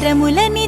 కరములని